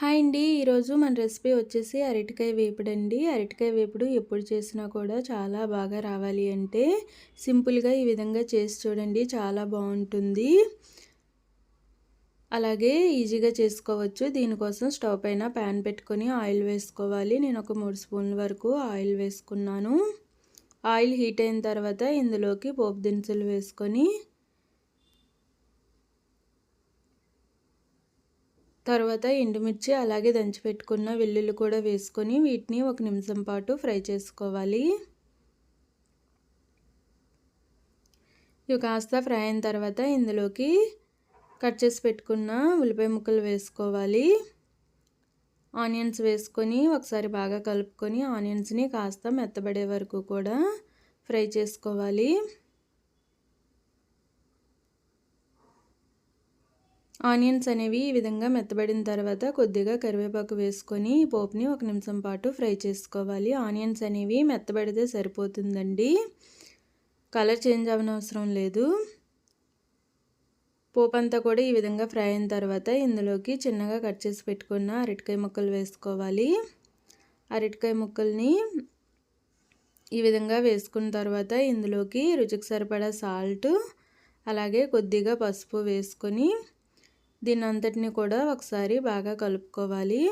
Hi అండి. ఈరోజు మన రెసిపీ వచ్చేసి అరటికాయ వేపుడు అండి అరటికాయ వేపుడు ఎప్పుడు చేసినా కూడా చాలా బాగా రావాలి అంటే సింపుల్గా ఈ విధంగా చేసి చూడండి చాలా బాగుంటుంది. అలాగే ఈజీగా చేసుకోవచ్చు. దీనికోసం స్టవ్ పైన ప్యాన్ పెట్టుకొని ఆయిల్ వేసుకోవాలి. నేను ఒక మూడు స్పూన్ల వరకు ఆయిల్ వేసుకున్నాను. ఆయిల్ హీట్ అయిన తర్వాత ఇందులోకి పోపు దినుసులు వేసుకొని తర్వాత ఎండుమిర్చి అలాగే దంచి పెట్టుకున్న వెల్లుల్లి కూడా వేసుకొని వీటిని ఒక నిమిషం పాటు ఫ్రై చేసుకోవాలి. ఇవి కాస్త ఫ్రై అయిన తర్వాత ఇందులోకి కట్ చేసి పెట్టుకున్న ఉల్లిపాయ ముక్కలు వేసుకోవాలి. ఆనియన్స్ వేసుకొని ఒకసారి బాగా కలుపుకొని ఆనియన్స్ని కాస్త మెత్తబడే వరకు కూడా ఫ్రై చేసుకోవాలి. ఆనియన్స్ అనేవి ఈ విధంగా మెత్తబడిన తర్వాత కొద్దిగా కరివేపాకు వేసుకొని పోపుని ఒక నిమిషం పాటు ఫ్రై చేసుకోవాలి. ఆనియన్స్ అనేవి మెత్తబడితే సరిపోతుందండి. కలర్ చేంజ్ అవనవసరం లేదు. పోపు అంతా కూడా ఈ విధంగా ఫ్రై అయిన తర్వాత ఇందులోకి చిన్నగా కట్ చేసి పెట్టుకున్న అరటికాయ ముక్కలు వేసుకోవాలి. అరటికాయ ముక్కల్ని ఈ విధంగా వేసుకున్న తర్వాత ఇందులోకి రుచికి సరిపడా సాల్ట్ అలాగే కొద్దిగా పసుపు వేసుకొని దీని అంతటిని కూడా ఒకసారి బాగా కలుపుకోవాలి.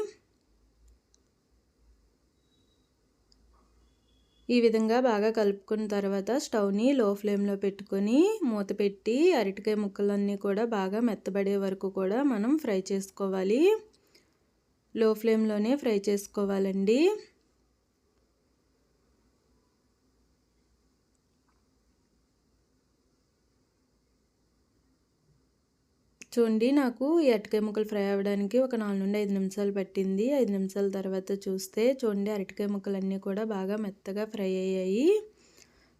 ఈ విధంగా బాగా కలుపుకున్న తర్వాత స్టవ్ని లో ఫ్లేమ్లో పెట్టుకొని మూత పెట్టి అరటికాయ ముక్కలన్నీ కూడా బాగా మెత్తబడే వరకు కూడా మనం ఫ్రై చేసుకోవాలి. లో ఫ్లేమ్లోనే ఫ్రై చేసుకోవాలండి. చూడండి నాకు ఈ అరటికాయ ముక్కలు ఫ్రై అవ్వడానికి ఒక నాలుగు నుండి ఐదు నిమిషాలు పట్టింది. ఐదు నిమిషాల తర్వాత చూస్తే చూడండి అరటికాయ ముక్కలు అన్నీ కూడా బాగా మెత్తగా ఫ్రై అయ్యాయి.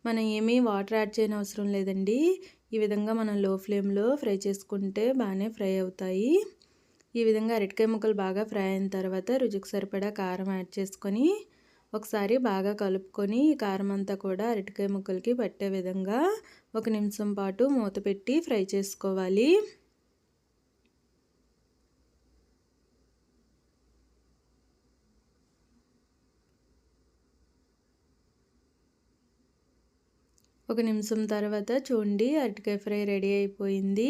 మనం ఏమీ వాటర్ యాడ్ చేయని అవసరం లేదండి. ఈ విధంగా మనం లో ఫ్లేమ్లో ఫ్రై చేసుకుంటే బాగానే ఫ్రై అవుతాయి. ఈ విధంగా అరటికాయ ముక్కలు బాగా ఫ్రై అయిన తర్వాత రుచికి సరిపడా కారం యాడ్ చేసుకొని ఒకసారి బాగా కలుపుకొని ఈ కారం అంతా కూడా అరటికాయ ముక్కలకి పట్టే విధంగా ఒక నిమిషం పాటు మూత పెట్టి ఫ్రై చేసుకోవాలి. ఒక నిమిషం తర్వాత చూడండి అరటికాయ ఫ్రై రెడీ అయిపోయింది.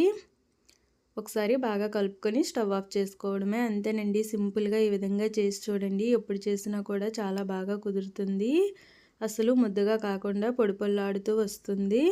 ఒకసారి బాగా కలుపుకొని స్టవ్ ఆఫ్ చేసుకోవడమే. అంతేనండి సింపుల్గా ఈ విధంగా చేసి చూడండి. ఎప్పుడు చేసినా కూడా చాలా బాగా కుదురుతుంది. అసలు ముద్దగా కాకుండా పొడి పొల్లాడుతూ వస్తుంది.